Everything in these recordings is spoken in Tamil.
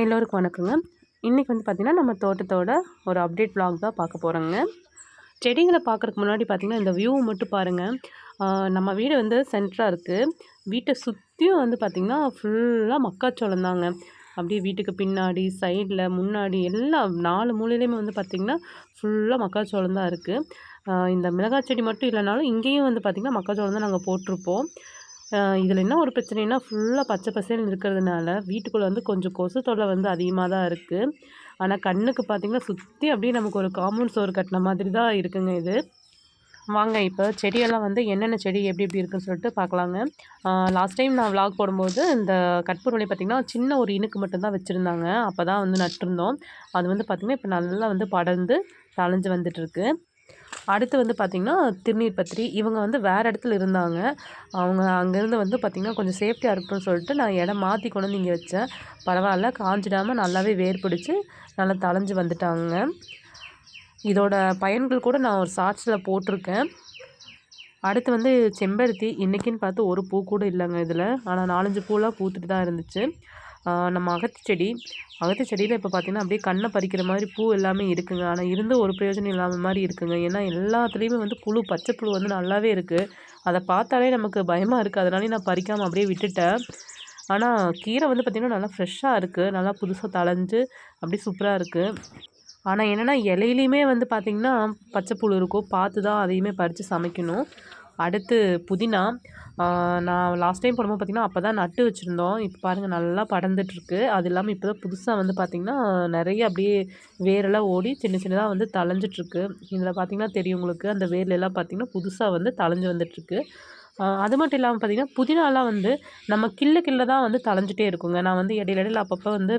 எல்லோருக்கும் வணக்கங்க. இன்றைக்கி வந்து பார்த்திங்கன்னா நம்ம தோட்டத்தோட ஒரு அப்டேட் vlog தான் பார்க்க போகிறோங்க செடிங்களை பார்க்குறதுக்கு முன்னாடி பார்த்திங்கன்னா இந்த வியூ மட்டும் பாருங்கள் நம்ம வீடு வந்து சென்டராக இருக்குது வீட்டை சுற்றியும் வந்து பார்த்திங்கன்னா ஃபுல்லாக மக்காச்சோளம் தாங்க. அப்படியே வீட்டுக்கு பின்னாடி சைடில் முன்னாடி எல்லா நாலு மூலையிலையுமே வந்து பார்த்திங்கன்னா ஃபுல்லாக மக்காச்சோளம் தான் இருக்குது இந்த மிளகாய் செடி மட்டும் இல்லைனாலும் இங்கேயும் வந்து பார்த்திங்கன்னா மக்காச்சோளம் தான் நாங்கள் போட்டிருப்போம். இதில் என்ன ஒரு பிரச்சனைனா ஃபுல்லாக பச்சை பசேல்னு இருக்கிறதுனால வீட்டுக்குள்ளே வந்து கொஞ்சம் கொசு தொல்லை வந்து அதிகமாக தான் இருக்குது ஆனால் கண்ணுக்கு பார்த்திங்கன்னா சுற்றி அப்படியே நமக்கு ஒரு காம்பவுண்ட் சோறு கட்டின மாதிரி தான் இருக்குங்க இது. வாங்க இப்போ செடியெல்லாம் வந்து என்னென்ன செடி எப்படி எப்படி இருக்குன்னு சொல்லிட்டு பார்க்கலாங்க லாஸ்ட் டைம் நான் vlog போடும்போது இந்த கற்பூரவள்ளி பார்த்திங்கன்னா சின்ன ஒரு இனுக்கு மட்டும்தான் வச்சுருந்தாங்க. அப்போ தான் வந்து நட்டிருந்தோம். அது வந்து பார்த்திங்கன்னா இப்போ நல்லா வந்து படர்ந்து தழைஞ்சு வந்துட்டுருக்கு அடுத்து வந்து பார்த்திங்கன்னா திருநீர் பத்திரி. இவங்க வந்து வேறு இடத்துல இருந்தாங்க. அவங்க அங்கேருந்து வந்து பார்த்திங்கன்னா கொஞ்சம் சேஃப்டியாக இருக்கும்னு சொல்லிட்டு நான் இடம் மாற்றி கொண்டு வந்து இங்கே வச்சேன். பரவாயில்ல காஞ்சிடாமல் நல்லாவே வேர் பிடிச்சி நல்லா தளைஞ்சு வந்துட்டாங்க. இதோட பயன்கள் கூட நான் ஒரு சாட்சில் போட்டிருக்கேன். அடுத்து வந்து செம்பருத்தி. இன்றைக்கின்னு பார்த்து ஒரு பூ கூட இல்லைங்க இதில். ஆனால் நாலஞ்சு பூலாம் பூத்துட்டு தான் இருந்துச்சு. நம்ம அகத்தி செடி அகத்தி செடியில் இப்போ பார்த்திங்கன்னா அப்படியே கண்ணை பறிக்கிற மாதிரி பூ எல்லாமே இருக்குங்க. ஆனால் இருந்து ஒரு பிரயோஜனம் இல்லாத மாதிரி இருக்குங்க. ஏன்னா எல்லாத்துலேயுமே வந்து புழு பச்சை புழு வந்து நல்லாவே இருக்குது அதை பார்த்தாலே நமக்கு பயமாக இருக்குது அதனாலே நான் பறிக்காமல் அப்படியே விட்டுட்டேன். ஆனால் கீரை வந்து பார்த்திங்கன்னா நல்லா ஃப்ரெஷ்ஷாக இருக்குது நல்லா புதுசாக தளைஞ்சு அப்படியே சூப்பராக இருக்குது ஆனால் என்னென்னா இலையிலையுமே வந்து பார்த்திங்கன்னா பச்சை புழு இருக்கும். பார்த்து தான் அதையுமே பறித்து சமைக்கணும். அடுத்து புதினா. நான் லாஸ்ட் டைம் போடும்போது பார்த்திங்கன்னா அப்போ தான் நட்டு வச்சுருந்தோம். இப்போ பாருங்கள் நல்லா படர்ந்துட்டுருக்கு. அது இல்லாமல் இப்போ தான் புதுசாக வந்து பார்த்திங்கன்னா நிறைய அப்படியே வேரெல்லாம் ஓடி சின்ன சின்னதாக வந்து தளைஞ்சிட்ருக்கு இதில் பார்த்திங்கன்னா தெரியும் உங்களுக்கு அந்த வேர்லெல்லாம் பார்த்திங்கன்னா புதுசாக வந்து தளைஞ்சு வந்துட்டுருக்கு. அது மட்டும் இல்லாமல் பார்த்திங்கன்னா புதினாலாம் வந்து நம்ம கிள்ள கிள்ள தான் வந்து தளைஞ்சிட்டே இருக்குங்க. நான் வந்து இடையில இடையில அப்பப்போ வந்து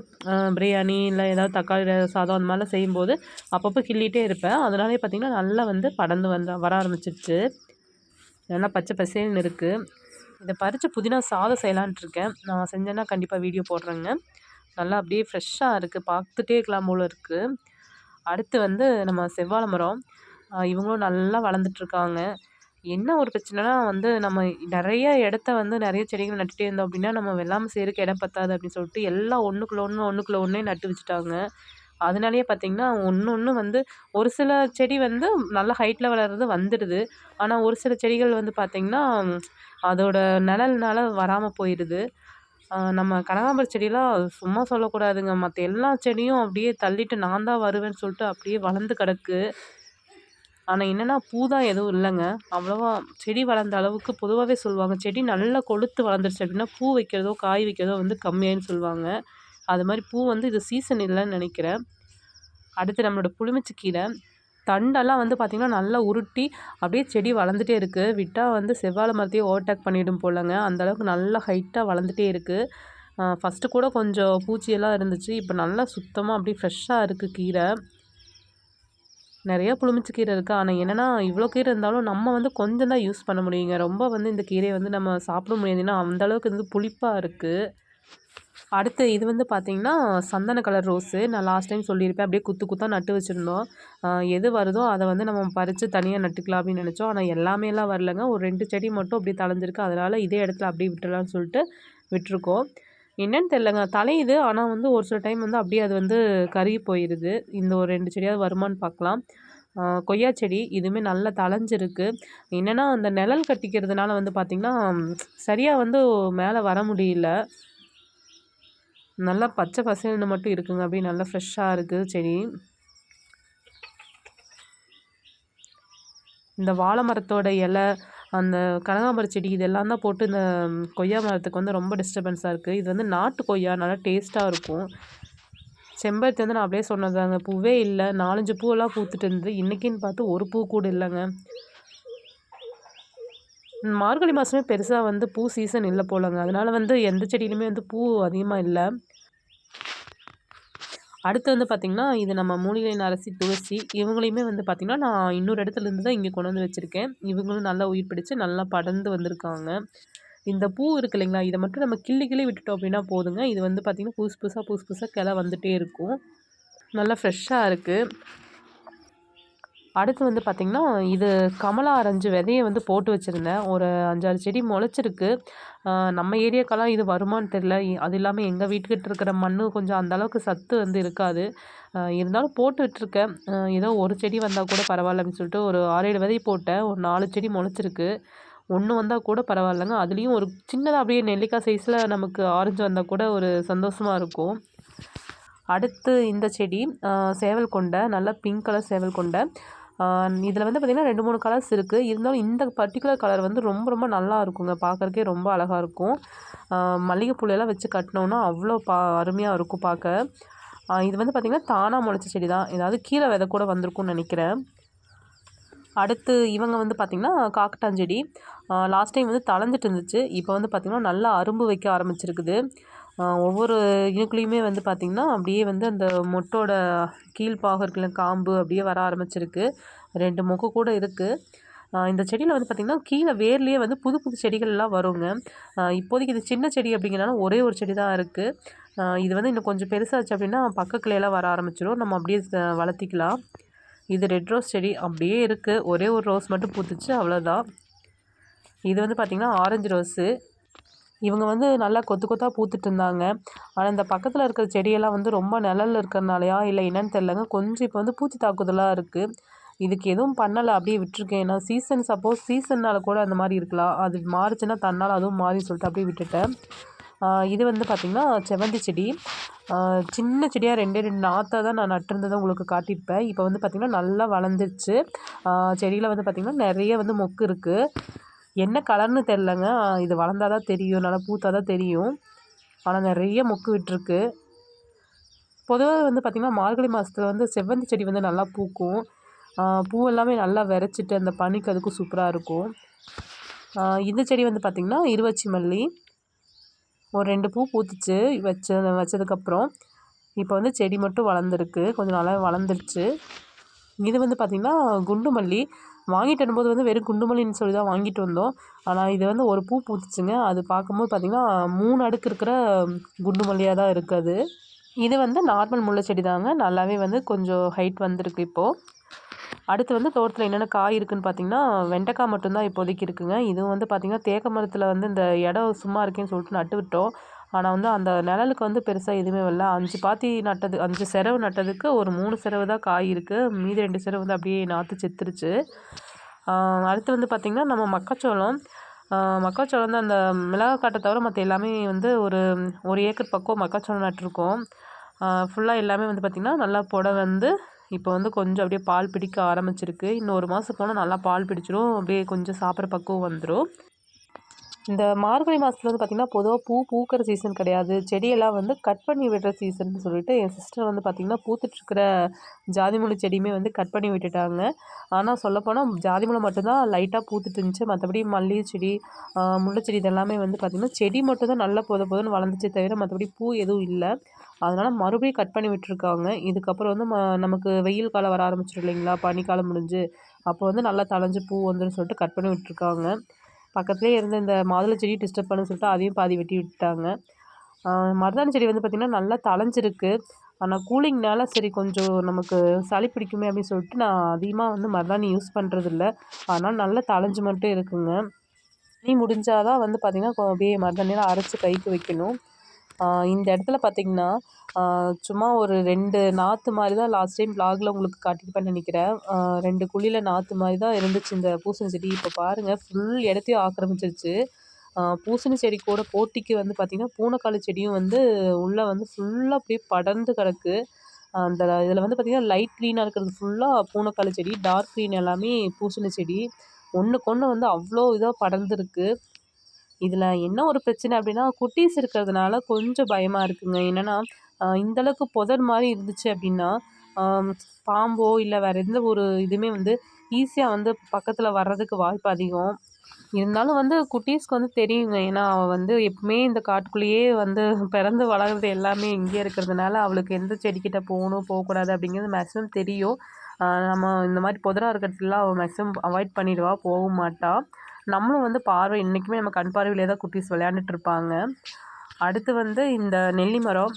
பிரியாணி இல்லை ஏதாவது தக்காளி சாதம் அந்த மாதிரிலாம் செய்யும்போது அப்பப்போ கிள்ளிகிட்டே இருப்பேன். அதனாலே பார்த்திங்கன்னா நல்லா வந்து படர்ந்து வந்து வர ஆரம்பிச்சிருச்சு. நல்லா பச்சை பசேல்னு இருக்குது இதை பறித்து புதினா சாதம் செய்யலான்ட்டு இருக்கேன். நான் செஞ்சேன்னா கண்டிப்பாக வீடியோ போடுறேங்க. நல்லா அப்படியே ஃப்ரெஷ்ஷாக இருக்குது பார்த்துட்டே இருக்கலாம் போல் இருக்குது அடுத்து வந்து நம்ம செவ்வாழை மரம். இவங்களும் நல்லா வளர்ந்துட்டுருக்காங்க என்ன ஒரு பிரச்சனைனா வந்து நம்ம நிறைய இடத்த வந்து நிறைய செடிகள் நட்டுட்டே இருந்தோம் அப்படின்னா நம்ம வெள்ளாமை செய்யறதுக்கு இடம் பத்தாது அப்படின்னு சொல்லிட்டு எல்லாம் ஒன்றுக்குள்ள ஒன்று ஒன்றுக்குள்ள ஒன்றே நட்டு வச்சுட்டாங்க. அதனாலேயே பார்த்திங்கன்னா ஒன்று ஒன்று வந்து ஒரு சில செடி வந்து நல்ல ஹைட்டில் வளர்றது வந்துடுது. ஆனால் ஒரு சில செடிகள் வந்து பார்த்திங்கன்னா அதோட நிழல்னால வராமல் போயிடுது. நம்ம கனகாம்பர செடியெலாம் சும்மா சொல்லக்கூடாதுங்க. மற்ற எல்லா செடியும் அப்படியே தள்ளிட்டு நான் தான் வருவேன்னு சொல்லிட்டு அப்படியே வளர்ந்து கிடக்கு. ஆனால் என்னென்னா பூ தான் எதுவும் இல்லைங்க. அவ்வளோவா செடி வளர்ந்த அளவுக்கு பொதுவாகவே சொல்லுவாங்க செடி நல்லா கொளுத்து வளர்ந்துருச்சு அப்படின்னா பூ வைக்கிறதோ காய் வைக்கிறதோ வந்து கம்மியாயின்னு சொல்லுவாங்க. அது மாதிரி பூ வந்து இது சீசன் இல்லைன்னு நினைக்கிறேன். அடுத்து நம்மளோட புளிமிச்சி கீரை. தண்டெல்லாம் வந்து பார்த்திங்கன்னா நல்லா உருட்டி அப்படியே செடி வளர்ந்துட்டே இருக்குது விட்டால் வந்து செவ்வாழை மரத்தையே ஓவர்டேக் பண்ணிவிடும் போலங்க. அந்தளவுக்கு நல்லா ஹைட்டாக வளர்ந்துட்டே இருக்குது ஃபஸ்ட்டு கூட கொஞ்சம் பூச்சியெல்லாம் இருந்துச்சு. இப்போ நல்லா சுத்தமாக அப்படியே ஃப்ரெஷ்ஷாக இருக்குது கீரை. நிறைய புளிமிச்சி கீரை இருக்குது ஆனால் என்னென்னா இவ்வளோ கீரை இருந்தாலும் நம்ம வந்து கொஞ்சம் தான் யூஸ் பண்ண முடியுங்க. ரொம்ப வந்து இந்த கீரையை வந்து நம்ம சாப்பிட முடியாது ஏன்னா அந்த அளவுக்கு வந்து புளிப்பாக இருக்குது அடுத்து இது வந்து பார்த்திங்கன்னா சந்தன கலர் ரோஸு நான் லாஸ்ட் டைம் சொல்லியிருப்பேன். அப்படியே குத்து குத்தாக நட்டு வச்சுருந்தோம். எது வருதோ அதை வந்து நம்ம பறித்து தனியாக நட்டுக்கலாம் அப்படின்னு நினச்சோம். ஆனால் எல்லாமே எல்லாம் வரலங்க. ஒரு ரெண்டு செடி மட்டும் அப்படியே தளைஞ்சிருக்கு அதனால் இதே இடத்துல அப்படியே விட்டுறலாம்னு சொல்லிட்டு விட்டுருக்கோம். என்னன்னு தெரிலங்க தலையுது ஆனால் வந்து ஒரு சில டைம் வந்து அப்படியே அது வந்து கருகி போயிடுது இந்த ஒரு ரெண்டு செடியாவது வருமான்னு பார்க்கலாம். கொய்யா செடி இதுவுமே நல்லா தளைஞ்சிருக்கு என்னென்னா அந்த நிழல் கட்டிக்கிறதுனால வந்து பார்த்திங்கன்னா சரியாக வந்து மேலே வர முடியல. நல்லா பச்சை பசேல்னு மட்டும் இருக்குங்க. அப்படியே நல்லா ஃப்ரெஷ்ஷாக இருக்குது செடி. இந்த வாழை மரத்தோட இலை அந்த கனகாம்பர செடி இதெல்லாம் தான் போட்டு இந்த கொய்யா மரத்துக்கு வந்து ரொம்ப டிஸ்டர்பன்ஸாக இருக்குது இது வந்து நாட்டு கொய்யா நல்லா டேஸ்ட்டாக இருக்கும். செம்பருத்தி வந்து நான் அப்படியே சொன்னதாங்க பூவே இல்லை. நாலஞ்சு பூவெல்லாம் பூத்துட்டு இருந்தது. இன்றைக்கின்னு பார்த்து ஒரு பூ கூட இல்லைங்க. மார்கழி மாதமே பெருசாக வந்து பூ சீசன் இல்லை போலங்க. அதனால் வந்து எந்த செடியிலுமே வந்து பூ அதிகமாக இல்லை. அடுத்து வந்து பார்த்திங்கன்னா இது நம்ம மூலிகை அரசி துளசி இவங்களையுமே வந்து பார்த்திங்கன்னா நான் இன்னொரு இடத்துலேருந்து தான் இங்கே கொண்டு வந்து வச்சுருக்கேன். இவங்களும் நல்லா உயிர் பிடிச்சு நல்லா படர்ந்து வந்திருக்காங்க. இந்த பூ இருக்கு இல்லைங்களா இதை மட்டும் நம்ம கிள்ளி கிள்ளி விட்டுட்டோம் அப்படின்னா போதுங்க. இது வந்து பார்த்திங்கன்னா புதுசு புதுசாக புதுசு புதுசாக கிளை வந்துட்டே இருக்கும். நல்லா ஃப்ரெஷ்ஷாக இருக்குது அடுத்து வந்து பார்த்திங்கன்னா இது கமலா ஆரஞ்சு விதையை வந்து போட்டு வச்சுருந்தேன். ஒரு அஞ்சாறு செடி முளைச்சிருக்கு. நம்ம ஏரியாக்கெல்லாம் இது வருமானு தெரில அது இல்லாமல் எங்கள் வீட்டுக்கிட்ட இருக்கிற மண் கொஞ்சம் அந்தளவுக்கு சத்து வந்து இருக்காது. இருந்தாலும் போட்டு விட்டுருக்கேன் ஏதோ ஒரு செடி வந்தால் கூட பரவாயில்ல அப்படின்னு சொல்லிட்டு ஒரு ஆறேழு விதை போட்டேன். ஒரு நாலு செடி முளைச்சிருக்கு. ஒன்று வந்தால் கூட பரவாயில்லங்க. அதுலேயும் ஒரு சின்னதாக அப்படியே நெல்லிக்காய் சைஸில் நமக்கு ஆரஞ்சு வந்தால் கூட ஒரு சந்தோஷமாக இருக்கும். அடுத்து இந்த செடி சேவல் கொண்டை. நல்லா பிங்க் கலர் சேவல் கொண்டை. இதில் வந்து பார்த்திங்கன்னா ரெண்டு மூணு கலர்ஸ் இருக்குது இருந்தாலும் இந்த பர்டிகுலர் கலர் வந்து ரொம்ப ரொம்ப நல்லா இருக்குங்க. பார்க்குறக்கே ரொம்ப அழகாக இருக்கும். மல்லிகைப்பூலையெல்லாம் வச்சு கட்டினோன்னா அவ்வளோ பா அருமையாக இருக்கும் பார்க்க இது வந்து பார்த்திங்கன்னா தானாக முளைச்ச செடி தான் ஏதாவது கீழே விதை கூட வந்திருக்கும்னு நினைக்கிறேன். அடுத்து இவங்க வந்து பார்த்திங்கன்னா காக்கட்டாஞ்செடி லாஸ்ட் டைம் வந்து தளர்ந்துட்டு இருந்துச்சு. இப்போ வந்து பார்த்திங்கன்னா நல்லா அரும்பு வைக்க ஆரம்பிச்சிருக்குது. ஒவ்வொரு இனுக்குலேயுமே வந்து பார்த்திங்கன்னா அப்படியே வந்து அந்த மொட்டோட கீழ்ப்பாகம் இருக்குல்ல காம்பு அப்படியே வர ஆரம்பிச்சிருக்கு. ரெண்டு மொக்கு கூட இருக்குது இந்த செடியில் வந்து பார்த்திங்கன்னா கீழே வேர்லேயே வந்து புது புது செடிகள்லாம் வருங்க. இப்போதைக்கு இது சின்ன செடி அப்படிங்கிறனால ஒரே ஒரு செடி தான் இருக்குது இது வந்து இன்னும் கொஞ்சம் பெருசாச்சு அப்படின்னா பக்கத்துலையெல்லாம் வர ஆரம்பிச்சிடும் நம்ம அப்படியே வளர்த்திக்கலாம். இது ரெட் ரோஸ் செடி அப்படியே இருக்குது ஒரே ஒரு ரோஸ் மட்டும் பூத்துச்சு அவ்வளோதான் இது வந்து பார்த்திங்கன்னா ஆரஞ்சு ரோஸு. இவங்க வந்து நல்லா கொத்து கொத்தாக பூத்துட்டு இருந்தாங்க ஆனால் இந்த பக்கத்தில் இருக்கிற செடியெல்லாம் வந்து ரொம்ப நிழல்ல இருக்கிறனாலையா இல்லை என்னன்னு தெரிலங்க கொஞ்சம் இப்போ வந்து பூச்சி தாக்குதலாக இருக்குது இதுக்கு எதுவும் பண்ணலை. அப்படியே விட்டுருக்கேன். ஏன்னா சீசன் சப்போஸ் சீசன்னால் கூட அந்த மாதிரி இருக்கலாம். அது மாறுச்சுன்னா தன்னால் அதுவும் மாறி சொல்லிட்டு அப்படியே விட்டுட்டேன். இது வந்து பார்த்திங்கன்னா செவந்தி செடி. சின்ன செடியாக ரெண்டே ரெண்டு நாற்றை தான் நான் நட்டிருந்ததை உங்களுக்கு காட்டியிருப்பேன். இப்போ வந்து பார்த்திங்கன்னா நல்லா வளர்ந்துருச்சு. செடியில் வந்து பார்த்திங்கன்னா நிறைய வந்து மொக்கு இருக்குது என்ன கலர்னு தெரிலங்க இது வளர்ந்தா தான் தெரியும். நல்லா பூத்தா தான் தெரியும். ஆனால் நிறைய மொக்கு விட்டுருக்கு. பொதுவாக வந்து பார்த்திங்கன்னா மார்கழி மாதத்துல வந்து செவ்வந்தி செடி வந்து நல்லா பூக்கும். பூ எல்லாமே நல்லா விரைச்சிட்டு அந்த பனிக்கு அதுக்கும் சூப்பராக இருக்கும். இந்த செடி வந்து பார்த்திங்கன்னா இருவச்சி மல்லி. ஒரு ரெண்டு பூ பூத்துச்சு. வச்ச வச்சதுக்கப்புறம் இப்போ வந்து செடி மட்டும் வளர்ந்துருக்கு. கொஞ்சம் நல்லா வளர்ந்துருச்சு. இது வந்து பார்த்திங்கன்னா குண்டு மல்லி. வாங்கிட்டு வரும்போது வந்து வெறும் குண்டு மல்லின்னு சொல்லி தான் வாங்கிட்டு வந்தோம். ஆனால் இது வந்து ஒரு பூ பூத்துச்சுங்க. அது பார்க்கும்போது பார்த்திங்கன்னா மூணு அடுக்கு இருக்கிற குண்டு மல்லியாக தான் இருக்குது அது. இது வந்து நார்மல் முல்லை செடி தாங்க. நல்லாவே வந்து கொஞ்சம் ஹைட் வந்திருக்கு இப்போது அடுத்து வந்து தோட்டத்தில் என்னென்ன காய் இருக்குதுன்னு பார்த்தீங்கன்னா வெண்டைக்காய் மட்டும்தான் இப்போதைக்கு இருக்குங்க. இதுவும் வந்து பார்த்திங்கன்னா தேக்க மரத்தில் வந்து இந்த இடம் சும்மா இருக்கேன்னு சொல்லிட்டு நட்டு விட்டோம். ஆனால் வந்து அந்த நிழலுக்கு வந்து பெருசாக எதுவுமே வரல. அஞ்சு பாத்தி நட்டது அஞ்சு செரவு நட்டதுக்கு ஒரு மூணு செரவு தான் காய் இருக்குது மீதி ரெண்டு செரவு வந்து அப்படியே நாற்று செத்துருச்சு. அடுத்து வந்து பார்த்திங்கன்னா நம்ம மக்காச்சோளம். மக்காச்சோளம் வந்து அந்த மிளகா காட்டை தவிர மற்ற எல்லாமே வந்து ஒரு ஒரு ஏக்கர் பக்கம் மக்காச்சோளம் நட்டிருக்கோம். ஃபுல்லாக எல்லாமே வந்து பார்த்திங்கன்னா நல்லா புடை வந்து இப்போ வந்து கொஞ்சம் அப்படியே பால் பிடிக்க ஆரம்பிச்சிருக்கு. இன்னும் ஒரு மாதம் போனால் நல்லா பால் பிடிச்சிரும். அப்படியே கொஞ்சம் சாப்பிட்ற பக்குவம் வந்துடும் இந்த மார்கழி மாதத்துல வந்து பார்த்திங்கன்னா பொதுவாக பூ பூக்கிற சீசன் கிடையாது. செடியெல்லாம் வந்து கட் பண்ணி விடுற சீசன் சொல்லிட்டு என் சிஸ்டர் வந்து பார்த்திங்கன்னா பூத்துட்ருக்கிற ஜாதிமுல்லை செடியுமே வந்து கட் பண்ணி விட்டுட்டாங்க. ஆனால் சொல்லப்போனால் ஜாதிமுல்லை மட்டும்தான் லைட்டாக பூத்துட்டு இருந்துச்சு. மற்றபடி மல்லிகை செடி முல்லை செடி இதெல்லாமே வந்து பார்த்திங்கன்னா செடி மட்டும் தான் நல்லா போத போதுன்னு வளர்ந்துச்சே தவிர மற்றபடி பூ எதுவும் இல்லை. அதனால் மறுபடியும் கட் பண்ணி விட்டுருக்காங்க. இதுக்கப்புறம் வந்து ம நமக்கு வெயில் காலம் வர ஆரம்பிச்சிடும் இல்லைங்களா? பனிக்காலம் முடிஞ்சு. அப்போ வந்து நல்லா தளைஞ்சு பூ வந்துடும் சொல்லிட்டு கட் பண்ணி விட்டுருக்காங்க. பக்கத்துலேயே இருந்த இந்த மாதுளை செடி டிஸ்டர்ப் பண்ணு சொல்லிட்டு அதையும் பாதி வெட்டி விட்டாங்க மருதாணி செடி வந்து பார்த்திங்கன்னா நல்லா தழைஞ்சிருக்கு. ஆனால் கூலிங்னால சரி கொஞ்சம் நமக்கு சளி பிடிக்குமே அப்படின்னு சொல்லிட்டு நான் அதிகமாக வந்து மருதாணி யூஸ் பண்ணுறதில்ல ஆனால் நல்லா தழைஞ்சு மட்டும் இருக்குங்க. நீ முடிஞ்சால் தான் வந்து பார்த்திங்கன்னா அப்படியே மருதாணியெல்லாம் அரைச்சி கைக்கு வைக்கணும். இந்த இடத்துல பார்த்திங்கன்னா சும்மா ஒரு ரெண்டு நாற்று மாதிரி தான் லாஸ்ட் டைம் வ்ளாகில் உங்களுக்கு காட்டியிருப்பேன்னு நினைக்கிறேன். ரெண்டு குழியில் நாற்று மாதிரி தான் இருந்துச்சு இந்த பூசணி செடி. இப்போ பாருங்கள் ஃபுல் இடத்தையும் ஆக்கிரமிச்சிருச்சு. பூசணி செடி கூட போட்டிக்கு வந்து பார்த்திங்கன்னா பூனைக்காளி செடியும் வந்து உள்ளே வந்து ஃபுல்லாக அப்படியே படர்ந்து கிடக்கு. அந்த இதில் வந்து பார்த்திங்கன்னா லைட் க்ரீனாக இருக்கிறது ஃபுல்லாக பூனைக்காளி செடி டார்க் க்ரீன் எல்லாமே பூசணி செடி. ஒன்றுக்கு ஒன்று வந்து அவ்வளோ இதாக படர்ந்துருக்கு. இதில் என்ன ஒரு பிரச்சனை அப்படின்னா குட்டீஸ் இருக்கிறதுனால கொஞ்சம் பயமாக இருக்குங்க. என்னென்னா இந்தளவுக்கு புதர் மாதிரி இருந்துச்சு அப்படின்னா பாம்போ இல்லை வேறு எந்த ஒரு இதுவுமே வந்து ஈஸியாக வந்து பக்கத்தில் வர்றதுக்கு வாய்ப்பு அதிகம். இருந்தாலும் வந்து குட்டீஸ்க்கு வந்து தெரியுங்க. ஏன்னா அவள் வந்து எப்பவுமே இந்த காட்டுக்குள்ளேயே வந்து பிறந்து வளர்கிறது எல்லாமே இங்கே இருக்கிறதுனால அவளுக்கு எந்த செடிக்கிட்ட போகணும் போகக்கூடாது அப்படிங்கிறது மேக்ஸிமம் தெரியும். நம்ம இந்த மாதிரி புதராக இருக்கிறதுலாம் அவள் மேக்ஸிமம் அவாய்ட் பண்ணிடுவா போக மாட்டாள் நம்மளும் வந்து பார்வை இன்றைக்குமே நம்ம கண் பார்வையிலே தான் குட்டீஸ் விளையாண்டுட்டு இருப்பாங்க. அடுத்து வந்து இந்த நெல்லி மரம்.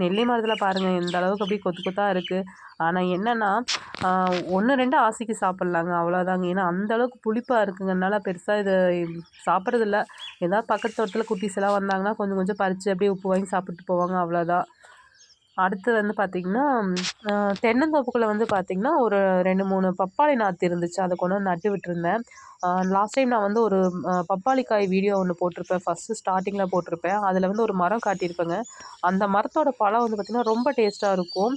நெல்லி மரத்தில் பாருங்கள் எந்த அளவுக்கு அப்படியே கொத்து கொத்தாக இருக்குது ஆனால் என்னென்னா ஒன்று ரெண்டு ஆசைக்கு சாப்பிட்லாங்க அவ்வளோதாங்க ஏன்னா அந்த அளவுக்கு புளிப்பாக இருக்குங்கனால பெருசாக இது சாப்பிட்றதில்ல. ஏதாவது பக்கத்து தோட்டத்தில் குட்டீஸ் எல்லாம் வந்தாங்கன்னா கொஞ்சம் கொஞ்சம் பறித்து அப்படியே உப்பு வாங்கி சாப்பிட்டு போவாங்க அவ்வளோதான் அடுத்து வந்து பார்த்திங்கன்னா தென்னந்தோப்புக்குள்ளே வந்து பார்த்திங்கன்னா ஒரு ரெண்டு மூணு பப்பாளி நாற்று இருந்துச்சு. அதை கொண்டு வந்து நட்டு விட்டுருந்தேன். லாஸ்ட் டைம் நான் வந்து ஒரு பப்பாளி காய் வீடியோ ஒன்று போட்டிருப்பேன். ஃபஸ்ட்டு ஸ்டார்டிங்கில் போட்டிருப்பேன். அதில் வந்து ஒரு மரம் காட்டியிருப்பேங்க. அந்த மரத்தோட பழம் வந்து பார்த்திங்கன்னா ரொம்ப டேஸ்ட்டாக இருக்கும்.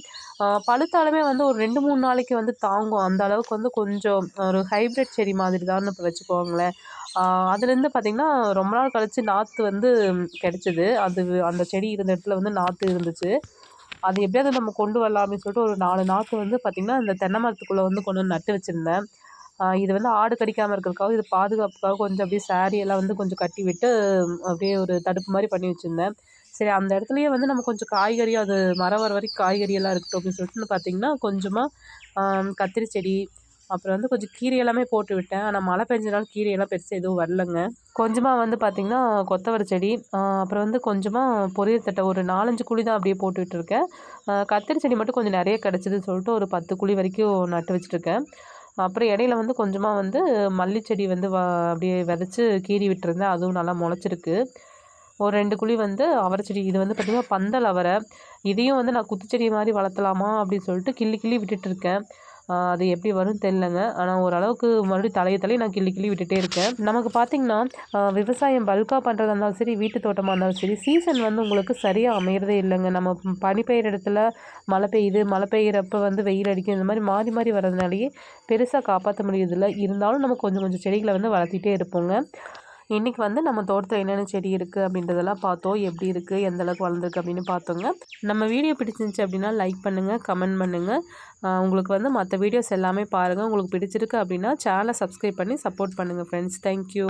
பழுத்தாலுமே வந்து ஒரு ரெண்டு மூணு நாளைக்கு வந்து தாங்கும். அந்த அளவுக்கு வந்து கொஞ்சம் ஒரு ஹைப்ரிட் செடி மாதிரி தான் இப்போ வச்சுக்கோங்களேன். அதுலேருந்து பார்த்திங்கன்னா ரொம்ப நாள் கழித்து நாற்று வந்து கிடச்சிது. அது அந்த செடி இருந்த இடத்துல வந்து நாற்று இருந்துச்சு. அது எப்படியாவது நம்ம கொண்டு வரலாம் அப்படின்னு சொல்லிட்டு ஒரு நாலு நாற்று வந்து பார்த்திங்கன்னா இந்த தென்னை மரத்துக்குள்ளே வந்து கொண்டு வந்து நட்டு வச்சுருந்தேன். இது வந்து ஆடு கடிக்காமல் இருக்கிறதுக்காக இது பாதுகாப்புக்காக கொஞ்சம் அப்படியே சாரியெல்லாம் வந்து கொஞ்சம் கட்டி விட்டு அப்படியே ஒரு தடுப்பு மாதிரி பண்ணி வச்சுருந்தேன். சரி அந்த இடத்துலையே வந்து நம்ம கொஞ்சம் காய்கறி அது மரம் வர வரைக்கும் காய்கறியெல்லாம் இருக்கட்டும் அப்படின்னு சொல்லிட்டு பார்த்திங்கன்னா கொஞ்சமாக கத்திரி செடி அப்புறம் வந்து கொஞ்சம் கீரை எல்லாமே போட்டு விட்டேன். ஆனால் மழை பெஞ்சனால கீரையெல்லாம் பெருசாக எதுவும் வரலங்க. கொஞ்சமாக வந்து பார்த்திங்கன்னா கொத்தவரை செடி அப்புறம் வந்து கொஞ்சமாக பொரியல் தட்டை ஒரு நாலஞ்சு குழி தான் அப்படியே போட்டு விட்டுருக்கேன். கத்திரி செடி மட்டும் கொஞ்சம் நிறைய கிடச்சிதுன்னு சொல்லிட்டு ஒரு பத்து குழி வரைக்கும் நட்டு வச்சுருக்கேன் அப்புறம் இடையில வந்து கொஞ்சமாக வந்து மல்லிச்செடி வந்து வ அப்படியே விதைச்சி கீறி விட்டுருந்தேன். அதுவும் நல்லா முளைச்சிருக்கு. ஒரு ரெண்டு குழி வந்து அவரைச்செடி இது வந்து பார்த்திங்கன்னா பந்தல் அவரை. இதையும் வந்து நான் குத்துச்செடி மாதிரி வளர்த்தலாமா அப்படின்னு சொல்லிட்டு கிள்ளி கிள்ளி விட்டுட்டுருக்கேன். அது எப்படி வரும்னு தெரிலங்க ஆனால் ஓரளவுக்கு மறுபடியும் தலையை தலையை நான் கிள்ளி கிள்ளி விட்டுட்டே இருக்கேன். நமக்கு பார்த்திங்கன்னா விவசாயம் பல்காக பண்ணுறதா இருந்தாலும் சரி வீட்டு தோட்டமாக இருந்தாலும் சரி சீசன் வந்து உங்களுக்கு சரியாக அமையிறதே இல்லைங்க. நம்ம பனி பெய்கிற இடத்துல மழை பெய்யுது மழை பெய்கிறப்ப வந்து வெயில் அடிக்கும் இந்த மாதிரி மாறி மாறி வர்றதுனாலேயே பெருசாக காப்பாற்ற முடியறதில்ல. இருந்தாலும் நம்ம கொஞ்சம் கொஞ்சம் செடிகளை வந்து வளர்த்திட்டே இருப்போங்க. இன்றைக்கி வந்து நம்ம தோட்டத்தில் என்னென்ன செடி இருக்குது அப்படின்றதெல்லாம் பார்த்தோம். எப்படி இருக்குது எந்த அளவுக்கு வளர்ந்துருக்கு அப்படின்னு பார்த்தோங்க. நம்ம வீடியோ பிடிச்சிருந்துச்சி அப்படின்னா லைக் பண்ணுங்கள் கமெண்ட் பண்ணுங்கள் உங்களுக்கு வந்து மற்ற வீடியோஸ் எல்லாமே பாருங்கள் உங்களுக்கு பிடிச்சிருக்கு அப்படின்னா சேனலை சப்ஸ்கிரைப் பண்ணி சப்போர்ட் பண்ணுங்கள் ஃப்ரெண்ட்ஸ் தேங்க்யூ